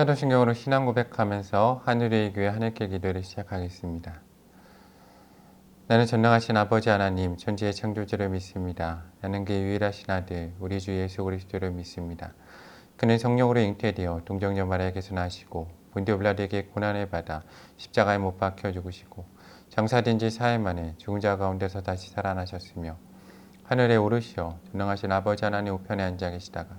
사도신경으로 신앙 고백하면서 하늘의 교회 하늘길 기도를 시작하겠습니다. 나는 전능하신 아버지 하나님, 천지의 창조주를 믿습니다. 나는 그 유일하신 아들, 우리 주 예수 그리스도를 믿습니다. 그는 성령으로 잉태되어 동정녀 마리아에게서 나시고 본디오 빌라드에게 고난을 받아 십자가에 못 박혀 죽으시고 장사된 지 사흘 만에 죽은 자 가운데서 다시 살아나셨으며 하늘에 오르시어 전능하신 아버지 하나님 우편에 앉아 계시다가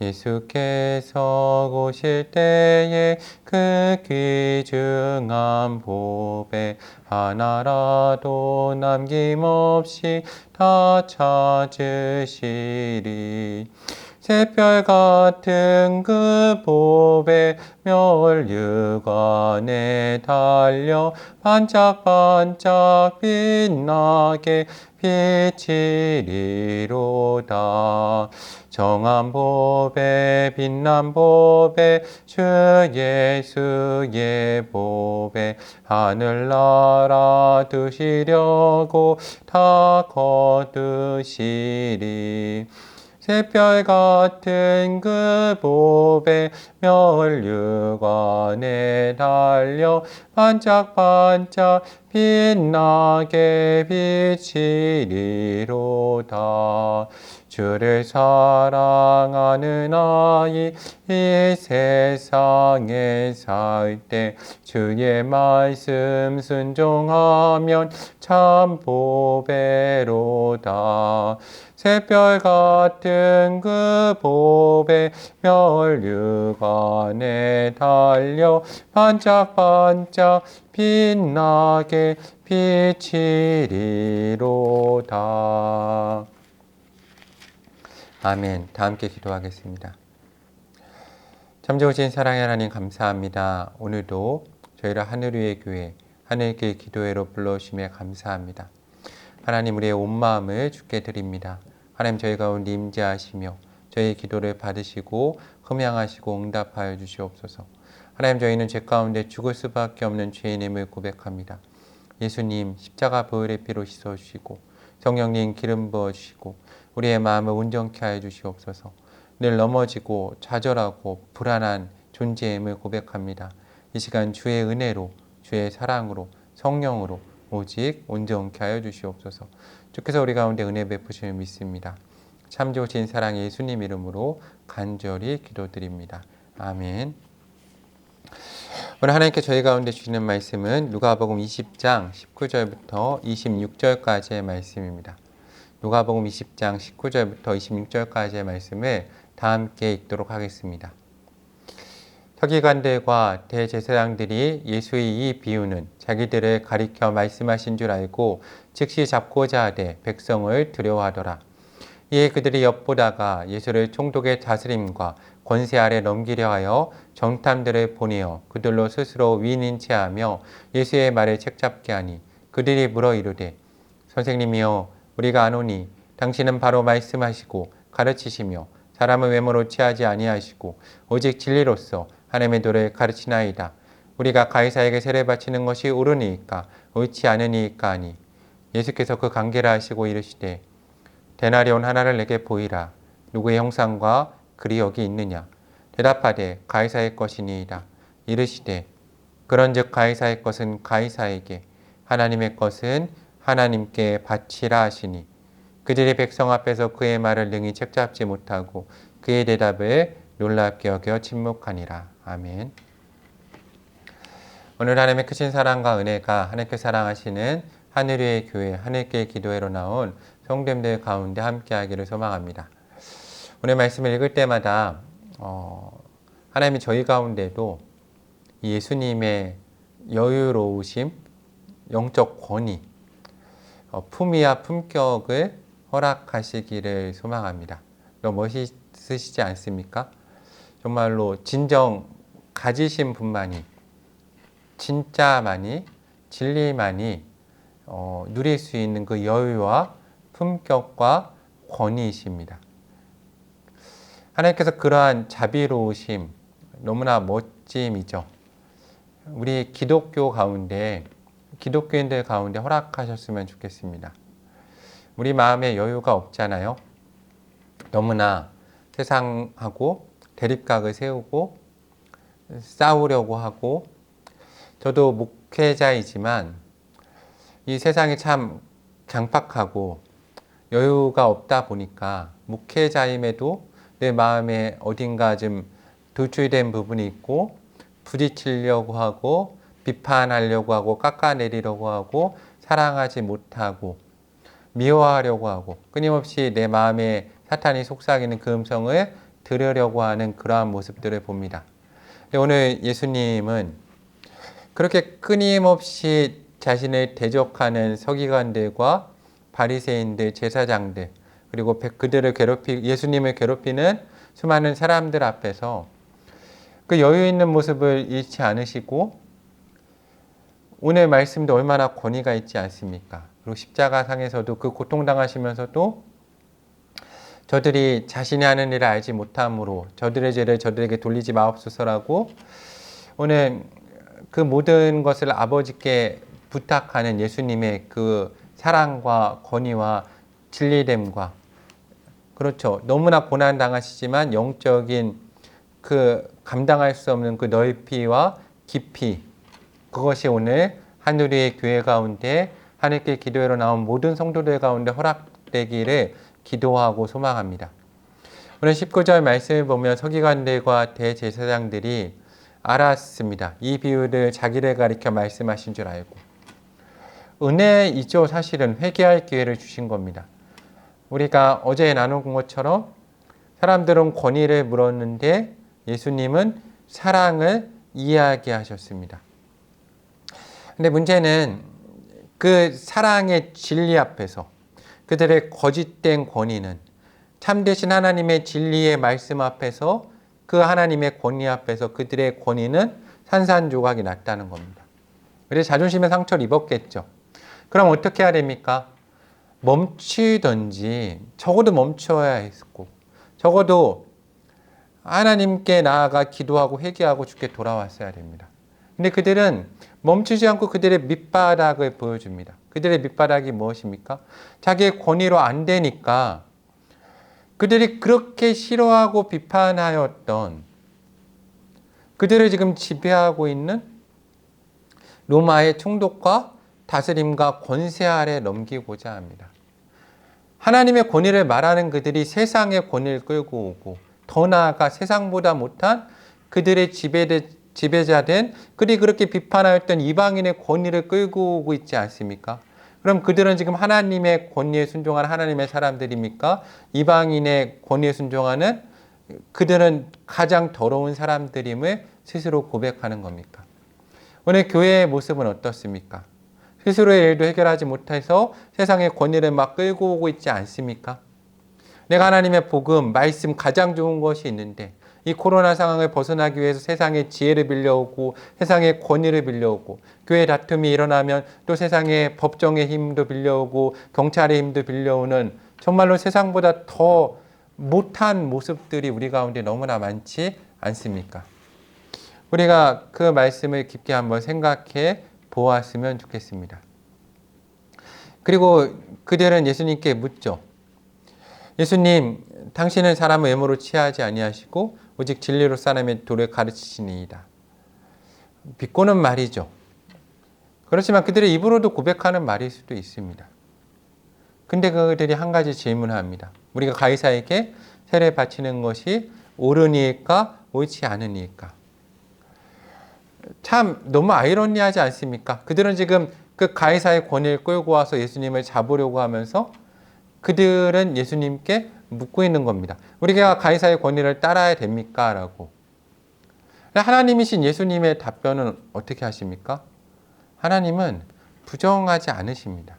예수께서 오실 때에 그 귀중한 보배 하나라도 남김없이 다 찾으시리. 새별 같은 그 보배 멸류관에 달려 반짝반짝 빛나게 비치리로다. 정한 보배 빛난 보배 주 예수의 보배 하늘나라 두시려고 다 거두시리 새별 같은 그 보배 멸류관에 달려 반짝반짝 빛나게 비치리로다. 주를 사랑하는 아이 이 세상에 살 때 주의 말씀 순종하면 참 보배로다. 새별 같은 그 보배 멸류관에 달려 반짝반짝 빛나게 비치리로다. 아멘. 다 함께 기도하겠습니다. 참 좋으신 사랑의 하나님 감사합니다. 오늘도 저희를 하늘 위의 교회, 하늘길 기도회로 불러주심에 감사합니다. 하나님 우리의 온 마음을 주께 드립니다. 하나님 저희 가운데 임재하시며 저희 기도를 받으시고 흠양하시고 응답하여 주시옵소서. 하나님 저희는 죄 가운데 죽을 수밖에 없는 죄인임을 고백합니다. 예수님 십자가 보혈의 피로 씻어 주시고 성령님 기름 부어 주시고 우리의 마음을 온전케 하여 주시옵소서. 늘 넘어지고 좌절하고 불안한 존재임을 고백합니다. 이 시간 주의 은혜로 주의 사랑으로 성령으로 오직 온전케 하여 주시옵소서. 주께서 우리 가운데 은혜 베푸심을 믿습니다. 참 좋으신 사랑 예수님 이름으로 간절히 기도드립니다. 아멘. 오늘 하나님께 저희 가운데 주시는 말씀은 누가복음 20장 19절부터 26절까지의 말씀입니다. 누가복음 20장 19절부터 26절까지의 말씀을 다 함께 읽도록 하겠습니다. 서기관들과 대제사장들이 예수의 이 비유는 자기들을 가리켜 말씀하신 줄 알고 즉시 잡고자 하되 백성을 두려워하더라. 이에 그들이 엿보다가 예수를 총독의 다스림과 권세 아래 넘기려 하여 정탐들을 보내어 그들로 스스로 위인체하며 예수의 말을 책잡게 하니 그들이 물어 이르되 선생님이여 우리가 아노니 당신은 바로 말씀하시고 가르치시며 사람을 외모로 취하지 아니하시고 오직 진리로서 하나님의 도를 가르치나이다. 우리가 가이사에게 세례 바치는 것이 옳으니까 옳지 않으니까 하니 예수께서 그 관계를 하시고 이르시되 데나리온 하나를 내게 보이라. 누구의 형상과 글이 여기 있느냐? 대답하되 가이사의 것이니이다. 이르시되 그런즉 가이사의 것은 가이사에게 하나님의 것은 하나님께 바치라 하시니 그들이 백성 앞에서 그의 말을 능히 책잡지 못하고 그의 대답을 놀랍게 여겨 침묵하니라. 아멘. 오늘 하나님의 크신 사랑과 은혜가 하나님께 사랑하시는 하늘 위의 교회, 하늘길 기도회로 나온 성도님들 가운데 함께하기를 소망합니다. 오늘 말씀을 읽을 때마다 어, 하나님이 저희 가운데도 예수님의 여유로우심, 영적 권위, 어, 품위와 품격을 허락하시기를 소망합니다. 너무 멋있으시지 않습니까? 정말로 진정 가지신 분만이 진짜만이 진리만이 어, 누릴 수 있는 그 여유와 품격과 권위이십니다. 하나님께서 그러한 자비로우심, 너무나 멋짐이죠. 우리 기독교 가운데, 기독교인들 가운데 허락하셨으면 좋겠습니다. 우리 마음에 여유가 없잖아요. 너무나 세상하고 대립각을 세우고 싸우려고 하고 저도 목회자이지만 이 세상이 참 강팍하고 여유가 없다 보니까 목회자임에도 내 마음에 어딘가 좀 도출된 부분이 있고 부딪히려고 하고 비판하려고 하고 깎아내리려고 하고 사랑하지 못하고 미워하려고 하고 끊임없이 내 마음에 사탄이 속삭이는 그 음성을 들으려고 하는 그러한 모습들을 봅니다. 오늘 예수님은 그렇게 끊임없이 자신을 대적하는 서기관들과 바리새인들, 제사장들 그리고 그들을 괴롭히 예수님을 괴롭히는 수많은 사람들 앞에서 그 여유 있는 모습을 잃지 않으시고 오늘 말씀도 얼마나 권위가 있지 않습니까? 그리고 십자가 상에서도 그 고통당하시면서도 저들이 자신이 하는 일을 알지 못함으로 저들의 죄를 저들에게 돌리지 마옵소서라고 오늘 그 모든 것을 아버지께 부탁하는 예수님의 그 사랑과 권위와 진리됨과 그렇죠. 너무나 고난 당하시지만 영적인 그 감당할 수 없는 그 넓이와 깊이 그것이 오늘 하늘의 교회 가운데 하늘길 기도회로 나온 모든 성도들 가운데 허락되기를 기도하고 소망합니다. 오늘 19절 말씀을 보면 서기관들과 대제사장들이 알았습니다. 이 비유를 자기를 가리켜 말씀하신 줄 알고 은혜이죠. 사실은 회개할 기회를 주신 겁니다. 우리가 어제 나눈 것처럼 사람들은 권위를 물었는데 예수님은 사랑을 이야기하셨습니다. 근데 문제는 그 사랑의 진리 앞에서 그들의 거짓된 권위는 참되신 하나님의 진리의 말씀 앞에서 그 하나님의 권위 앞에서 그들의 권위는 산산조각이 났다는 겁니다. 그래서 자존심에 상처를 입었겠죠. 그럼 어떻게 해야 됩니까? 멈추든지 적어도 멈춰야 했고 적어도 하나님께 나아가 기도하고 회개하고 주께 돌아왔어야 됩니다. 근데 그들은 멈추지 않고 그들의 밑바닥을 보여줍니다. 그들의 밑바닥이 무엇입니까? 자기의 권위로 안 되니까 그들이 그렇게 싫어하고 비판하였던 그들을 지금 지배하고 있는 로마의 총독과 다스림과 권세 아래 넘기고자 합니다. 하나님의 권위를 말하는 그들이 세상의 권위를 끌고 오고 더 나아가 세상보다 못한 그들의 지배되, 지배자된 그리 그렇게 비판하였던 이방인의 권위를 끌고 오고 있지 않습니까? 그럼 그들은 지금 하나님의 권위에 순종하는 하나님의 사람들입니까? 이방인의 권위에 순종하는 그들은 가장 더러운 사람들임을 스스로 고백하는 겁니까? 오늘 교회의 모습은 어떻습니까? 스스로의 일도 해결하지 못해서 세상의 권위를 막 끌고 오고 있지 않습니까? 내가 하나님의 복음, 말씀 가장 좋은 것이 있는데 이 코로나 상황을 벗어나기 위해서 세상의 지혜를 빌려오고 세상의 권위를 빌려오고 교회 다툼이 일어나면 또 세상의 법정의 힘도 빌려오고 경찰의 힘도 빌려오는 정말로 세상보다 더 못한 모습들이 우리 가운데 너무나 많지 않습니까? 우리가 그 말씀을 깊게 한번 생각해 보았으면 좋겠습니다. 그리고 그들은 예수님께 묻죠. 예수님, 당신은 사람을 외모로 취하지 아니하시고 오직 진리로 사람의 도를 가르치시니이다. 비꼬는 말이죠. 그렇지만 그들의 입으로도 고백하는 말일 수도 있습니다. 근데 그들이 한 가지 질문합니다. 우리가 가이사에게 세례 바치는 것이 옳으니까 옳지 않으니까. 참 너무 아이러니하지 않습니까? 그들은 지금 그 가이사의 권위를 끌고 와서 예수님을 잡으려고 하면서 그들은 예수님께 묻고 있는 겁니다. 우리가 가이사의 권위를 따라야 됩니까? 라고. 하나님이신 예수님의 답변은 어떻게 하십니까? 하나님은 부정하지 않으십니다.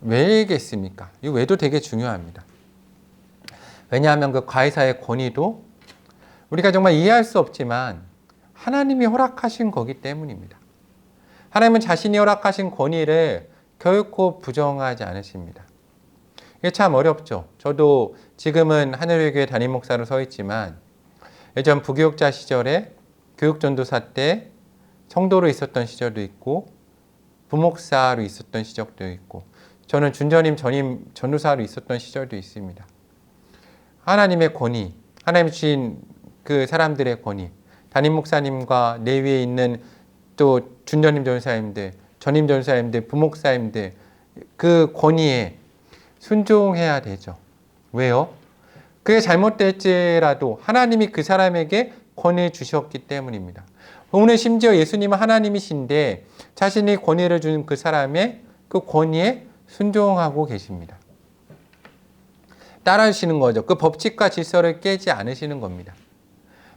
왜겠습니까? 이 왜도 되게 중요합니다. 왜냐하면 그 가이사의 권위도 우리가 정말 이해할 수 없지만 하나님이 허락하신 거기 때문입니다. 하나님은 자신이 허락하신 권위를 결코 부정하지 않으십니다. 이게 참 어렵죠. 저도 지금은 하늘의 교회 담임 목사로 서 있지만 예전 부교육자 시절에 교육전도사 때 성도로 있었던 시절도 있고 부목사로 있었던 시절도 있고 저는 준전임 전임 전도사로 있었던 시절도 있습니다. 하나님의 권위, 하나님 주신 그 사람들의 권위, 담임 목사님과 내 위에 있는 또 준전임 전사님들, 전임 전사님들, 부목사님들 그 권위에 순종해야 되죠. 왜요? 그게 잘못될지라도 하나님이 그 사람에게 권위 주셨기 때문입니다. 오늘 심지어 예수님은 하나님이신데 자신이 권위를 준 그 사람의 그 권위에 순종하고 계십니다. 따라하시는 거죠. 그 법칙과 질서를 깨지 않으시는 겁니다.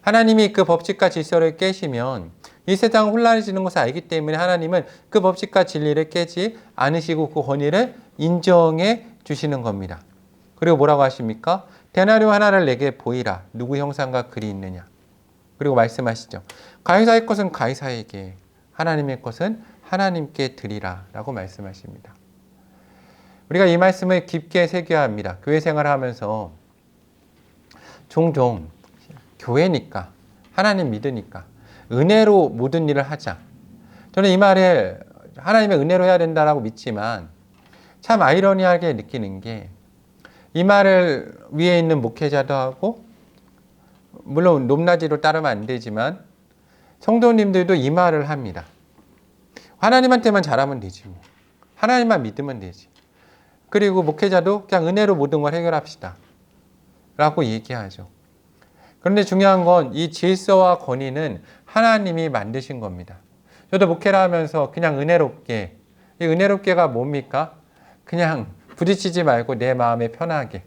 하나님이 그 법칙과 질서를 깨시면 이 세상 혼란해지는 것을 알기 때문에 하나님은 그 법칙과 진리를 깨지 않으시고 그 권위를 인정해 주시는 겁니다. 그리고 뭐라고 하십니까? 대나리 하나를 내게 보이라. 누구 형상과 글이 있느냐. 그리고 말씀하시죠. 가이사의 것은 가이사에게, 하나님의 것은 하나님께 드리라. 라고 말씀하십니다. 우리가 이 말씀을 깊게 새겨야 합니다. 교회 생활을 하면서 종종 교회니까, 하나님 믿으니까, 은혜로 모든 일을 하자. 저는 이 말을 하나님의 은혜로 해야 된다라고 믿지만 참 아이러니하게 느끼는 게 이 말을 위에 있는 목회자도 하고 물론 높낮이로 따르면 안 되지만 성도님들도 이 말을 합니다. 하나님한테만 잘하면 되지 뭐. 하나님만 믿으면 되지. 그리고 목회자도 그냥 은혜로 모든 걸 해결합시다. 라고 얘기하죠. 그런데 중요한 건 이 질서와 권위는 하나님이 만드신 겁니다. 저도 목회를 하면서 그냥 은혜롭게, 이 은혜롭게가 뭡니까? 그냥 부딪히지 말고 내 마음에 편하게,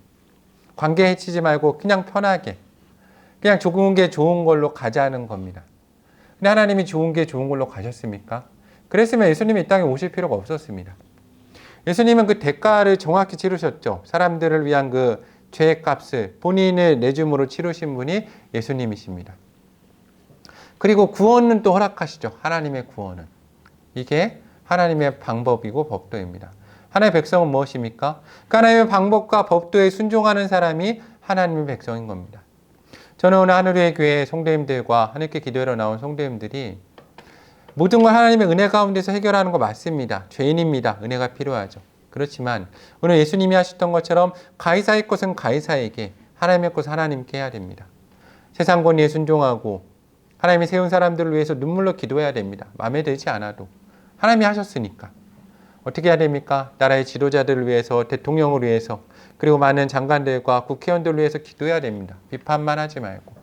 관계 해치지 말고 그냥 편하게, 그냥 좋은 게 좋은 걸로 가자는 겁니다. 근데 하나님이 좋은 게 좋은 걸로 가셨습니까? 그랬으면 예수님이 이 땅에 오실 필요가 없었습니다. 예수님은 그 대가를 정확히 치르셨죠. 사람들을 위한 그 죄의 값을 본인을 내줌으로 치르신 분이 예수님이십니다. 그리고 구원은 또 허락하시죠. 하나님의 구원은. 이게 하나님의 방법이고 법도입니다. 하나님의 백성은 무엇입니까? 그 하나님의 방법과 법도에 순종하는 사람이 하나님의 백성인 겁니다. 저는 오늘 하늘의 교회 성도님들과 하늘께 기도하러 나온 성도님들이 모든 걸 하나님의 은혜 가운데서 해결하는 거 맞습니다. 죄인입니다. 은혜가 필요하죠. 그렇지만 오늘 예수님이 하셨던 것처럼 가이사의 것은 가이사에게 하나님의 것은 하나님께 해야 됩니다. 세상 권위에 순종하고 하나님이 세운 사람들을 위해서 눈물로 기도해야 됩니다. 마음에 들지 않아도 하나님이 하셨으니까 어떻게 해야 됩니까? 나라의 지도자들을 위해서 대통령을 위해서 그리고 많은 장관들과 국회의원들을 위해서 기도해야 됩니다. 비판만 하지 말고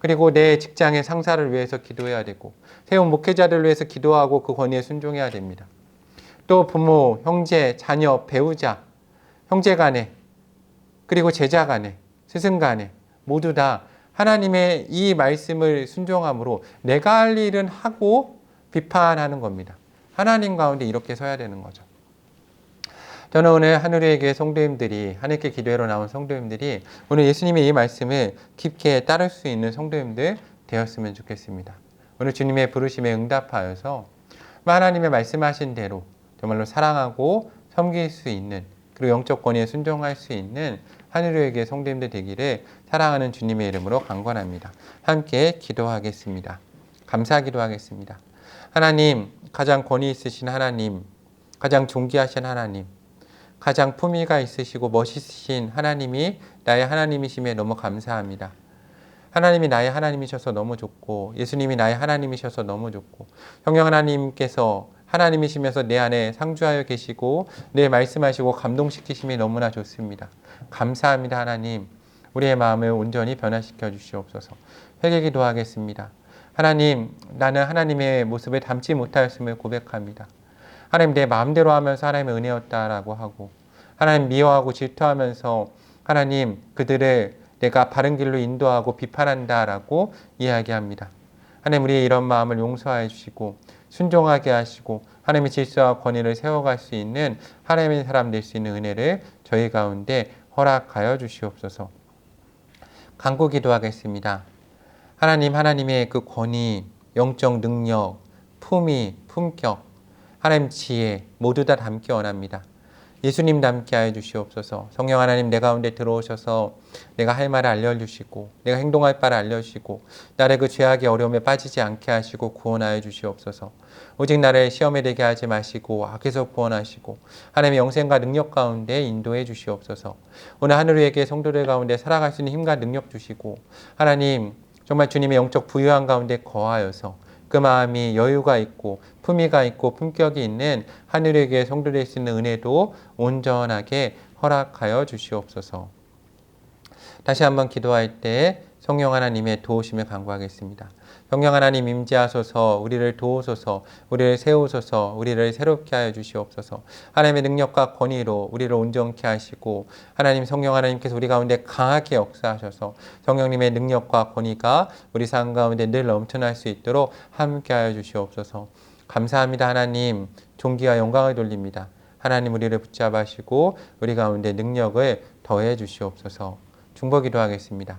그리고 내 직장의 상사를 위해서 기도해야 되고 세운 목회자들을 위해서 기도하고 그 권위에 순종해야 됩니다. 또 부모, 형제, 자녀, 배우자, 형제 간에 그리고 제자 간에 스승 간에 모두 다 하나님의 이 말씀을 순종함으로 내가 할 일은 하고 비판하는 겁니다. 하나님 가운데 이렇게 서야 되는 거죠. 저는 오늘 하늘의 교회 성도님들이 하늘께 기도회로 나온 성도님들이 오늘 예수님의 이 말씀을 깊게 따를 수 있는 성도님들 되었으면 좋겠습니다. 오늘 주님의 부르심에 응답하여서 하나님의 말씀하신 대로 정말로 사랑하고 섬길 수 있는 그리고 영적 권위에 순종할 수 있는 하늘의 성도님들 되기를 사랑하는 주님의 이름으로 강권합니다. 함께 기도하겠습니다. 감사 기도하겠습니다. 하나님, 가장 권위 있으신 하나님, 가장 존귀하신 하나님, 가장 품위가 있으시고 멋있으신 하나님이 나의 하나님이심에 너무 감사합니다. 하나님이 나의 하나님이셔서 너무 좋고 예수님이 나의 하나님이셔서 너무 좋고 성령 하나님께서 하나님이시면서 내 안에 상주하여 계시고 내 말씀하시고 감동시키심이 너무나 좋습니다. 감사합니다 하나님. 우리의 마음을 온전히 변화시켜 주시옵소서. 회개 기도 하겠습니다. 하나님, 나는 하나님의 모습을 담지 못하였음을 고백합니다. 하나님 내 마음대로 하면서 하나님의 은혜였다라고 하고 하나님 미워하고 질투하면서 하나님 그들을 내가 바른 길로 인도하고 비판한다라고 이야기합니다. 하나님 우리의 이런 마음을 용서해 주시고 순종하게 하시고 하나님의 질서와 권위를 세워갈 수 있는 하나님의 사람 될 수 있는 은혜를 저희 가운데 허락하여 주시옵소서. 간구 기도하겠습니다. 하나님 하나님의 그 권위, 영적 능력, 품위, 품격, 하나님 지혜 모두 다 담기 원합니다. 예수님 닮게 하여 주시옵소서. 성령 하나님 내 가운데 들어오셔서 내가 할 말을 알려주시고 내가 행동할 바를 알려주시고 나를 그 죄악의 어려움에 빠지지 않게 하시고 구원하여 주시옵소서. 오직 나를 시험에 되게 하지 마시고 악에서 구원하시고 하나님의 영생과 능력 가운데 인도해 주시옵소서. 오늘 하늘 위에게 성도들 가운데 살아갈 수 있는 힘과 능력 주시고 하나님 정말 주님의 영적 부유한 가운데 거하여서 그 마음이 여유가 있고 품위가 있고 품격이 있는 하늘에게 성도될 수 있는 은혜도 온전하게 허락하여 주시옵소서. 다시 한번 기도할 때 성령 하나님의 도우심을 간구하겠습니다. 성령 하나님 임재하소서 우리를 도우소서 우리를 세우소서 우리를 새롭게 하여 주시옵소서. 하나님의 능력과 권위로 우리를 온전케 하시고 하나님 성령 하나님께서 우리 가운데 강하게 역사하셔서 성령님의 능력과 권위가 우리 삶 가운데 늘 넘쳐날 수 있도록 함께 하여 주시옵소서. 감사합니다 하나님. 존귀와 영광을 돌립니다. 하나님 우리를 붙잡으시고 우리 가운데 능력을 더해 주시옵소서. 중보 기도 하겠습니다.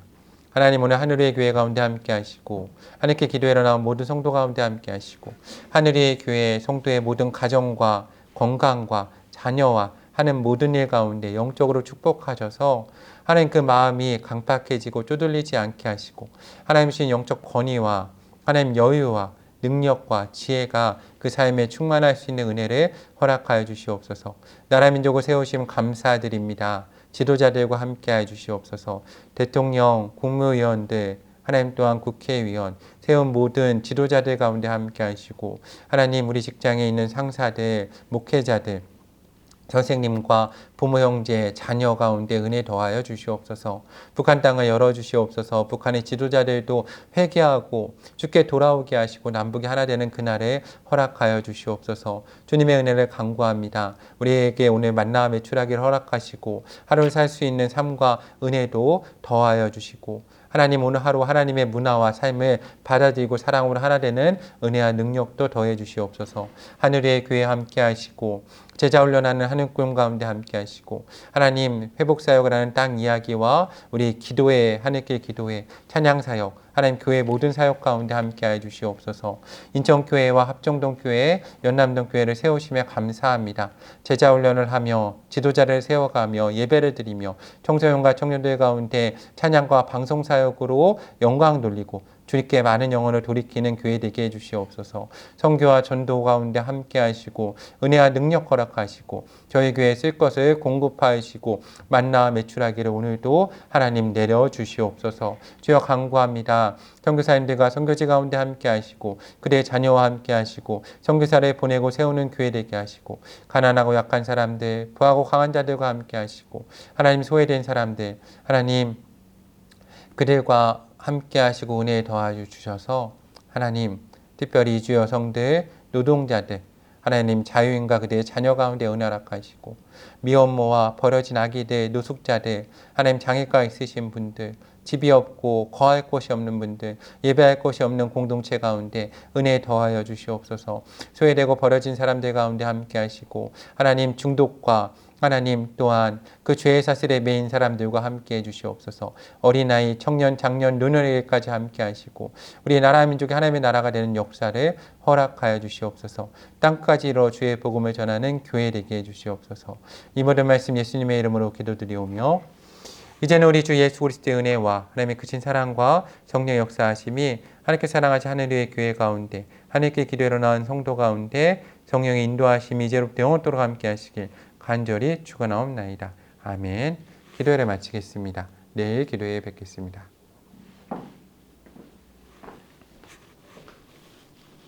하나님 오늘 하늘의 교회 가운데 함께 하시고 하늘께 기도회로 나온 모든 성도 가운데 함께 하시고 하늘의 교회 성도의 모든 가정과 건강과 자녀와 하는 모든 일 가운데 영적으로 축복하셔서 하나님 그 마음이 강팍해지고 쪼들리지 않게 하시고 하나님 신 영적 권위와 하나님 여유와 능력과 지혜가 그 삶에 충만할 수 있는 은혜를 허락하여 주시옵소서. 나라 민족을 세우심 감사드립니다. 지도자들과 함께해 주시옵소서. 대통령, 국무위원들, 하나님 또한 국회의원, 세운 모든 지도자들 가운데 함께 하시고 하나님 우리 직장에 있는 상사들, 목회자들 선생님과 부모 형제 자녀 가운데 은혜 더하여 주시옵소서. 북한 땅을 열어 주시옵소서. 북한의 지도자들도 회개하고 주께 돌아오게 하시고 남북이 하나 되는 그날에 허락하여 주시옵소서. 주님의 은혜를 간구합니다. 우리에게 오늘 만남의 추락을 허락하시고 하루를 살 수 있는 삶과 은혜도 더하여 주시고 하나님 오늘 하루 하나님의 문화와 삶을 받아들이고 사랑으로 하나 되는 은혜와 능력도 더해 주시옵소서. 하늘의 교회 함께 하시고 제자 훈련하는 하늘 꿈 가운데 함께 하시고 하나님 회복 사역을 하는 땅 이야기와 우리 기도회 하늘길 기도회 찬양 사역 하나님 교회 모든 사역 가운데 함께해 주시옵소서. 인천 교회와 합정동 교회, 연남동 교회를 세우시며 감사합니다. 제자 훈련을 하며 지도자를 세워가며 예배를 드리며 청소년과 청년들 가운데 찬양과 방송 사역으로 영광 돌리고 주님께 많은 영혼을 돌이키는 교회 되게 해주시옵소서. 성교와 전도 가운데 함께 하시고 은혜와 능력 허락하시고 저희 교회 쓸 것을 공급하시고 만나 매출하기를 오늘도 하나님 내려 주시옵소서. 주여 간구합니다. 선교사님들과 선교지 가운데 함께 하시고 그대 자녀와 함께 하시고 선교사를 보내고 세우는 교회 되게 하시고 가난하고 약한 사람들 부하고 강한 자들과 함께 하시고 하나님 소외된 사람들 하나님 그들과 함께 하시고 은혜 더하여 주셔서 하나님 특별히 이주 여성들 노동자들 하나님 자유인과 그대의 자녀 가운데 은혜락하시고 미혼모와 버려진 아기들 노숙자들 하나님 장애가 있으신 분들 집이 없고 거할 곳이 없는 분들 예배할 곳이 없는 공동체 가운데 은혜 더하여 주시옵소서. 소외되고 버려진 사람들 가운데 함께 하시고 하나님 중독과 하나님 또한 그 죄의 사슬에 매인 사람들과 함께 해주시옵소서. 어린아이, 청년, 장년, 노년에까지 함께 하시고 우리 나라 민족이 하나님의 나라가 되는 역사를 허락하여 주시옵소서. 땅까지 이뤄 주의 복음을 전하는 교회 되게 해주시옵소서. 이 모든 말씀 예수님의 이름으로 기도드리오며 이제는 우리 주 예수 그리스도의 은혜와 하나님의 크신 사랑과 성령 역사하심이 하나님께 사랑하시 하늘의 교회 가운데 하나님께 기도로 나온 성도 가운데 성령의 인도하심이 이제로부터 영원토록 함께 하시길 간절히 축원하옵나이다. 아멘. 기도를 마치겠습니다. 내일 기도에 뵙겠습니다.